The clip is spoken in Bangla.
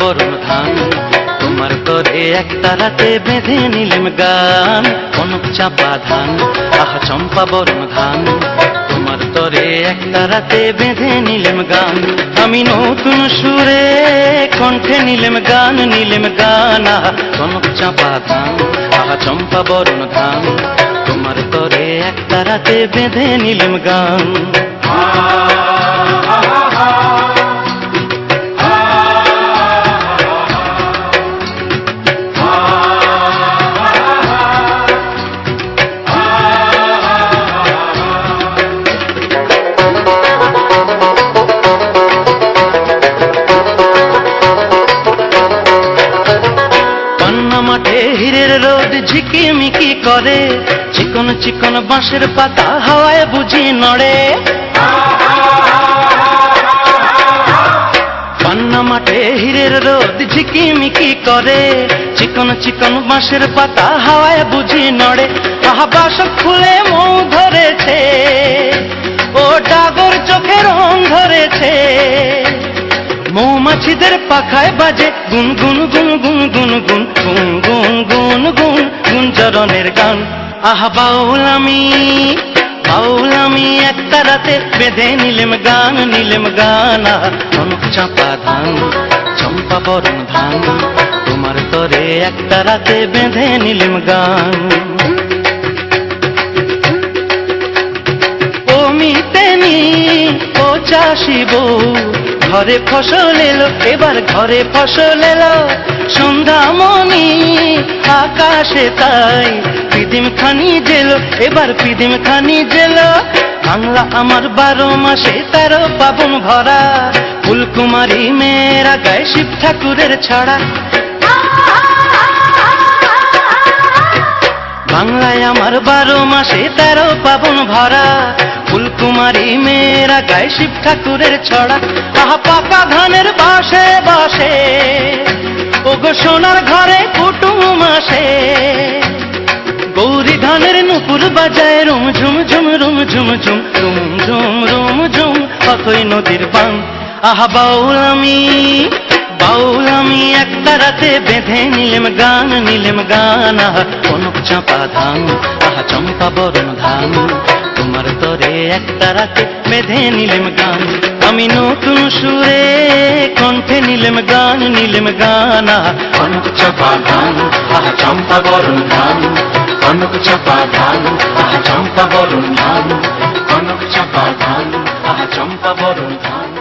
বরণ ধান। তোমার তরে এক তারাতে বেঁধে নিলেম গান। কনক চাপা ধান, আহা চম্পা বরণ ধান। তোমার তরে এক তারাতে বেঁধে নিলেম গান। আমি নতুন সুরে কণ্ঠে নিলেম গান নিলেম গান। আহা কনক চাপা ধান, আহা চম্পা বরণ ধান। তোমার তরে এক তারাতে বেঁধে নিলেম গান। ভিড়ের রোদ ঝিকিমিকি করে, চিকন চিকন বাঁশের পাতা হাওয়ায় বুঝি নড়ে। পান্না মাঠে হীরের রোদ ঝিকিমিকি করে, চিকন চিকন বাঁশের পাতা হাওয়ায় বুঝি নড়ে। আহাবাস খুলে মৌ ধরেছে, ও ডাগর চোখের হং ধরেছে। মৌমাছিদের পাখায় বাজে গুন গুন গুন গুন গুন গুন গুঞ্জরনের গান। আহা বাউল আমি বাউল আমি একটা রাতে বেঁধে নিলেম গান নিলেম গান। আহা, কনক চাপা ধান চম্পা বরণ ধান তোমার তরে একটা রাতে বেঁধে নিলেম গান। ও মিতেনি ও চাষি ঘরে ফসল এলো এবার ঘরে ফসল এলো। সন্ধ্যামণি আকাশে তাই পিদিম খানি জেলো, এবার পিদিম খানি জেলো। বাংলা আমার বারো মাসে তেরো পাবন ভরা। ফুলকুমারী মেয়েরা গায়ে শিব ঠাকুরের ছড়া। বাংলায় আমার বারো মাসে তেরো পাবন ভরা। ফুলকুমারী মেয়েরা গায়ে শিব ঠাকুরের ছড়া। আহা পাকা ধানের বাসে বাসে। ওগো সোনার ঘরে কুটুম আসে গৌরী ধানের নুপুর বাজায় রুম ঝুম ঝুম, রুম ঝুম ঝুম, রুম ঝুম রুম ঝুম, অতই নদীর বাং আহা বাউল আমি বাউল আমি, একটা রাতে বেঁধে নিলেম গান নিলেম গান। আহা কনক চাপা ধান, আহা চম্পা বরণ ধান। তোমার তরে একটা রাতে বেঁধে নিলেম গান। আমি নতুন সুরে কণ্ঠে নিলেম গান, নিলেম গানা। কনক চাপা ধান আহা চম্পা বরণ ধান কনক চাপা ধান আহা চম্পা বরণ ধান কনক চাপা ধান আহা চম্পা বরণ গান।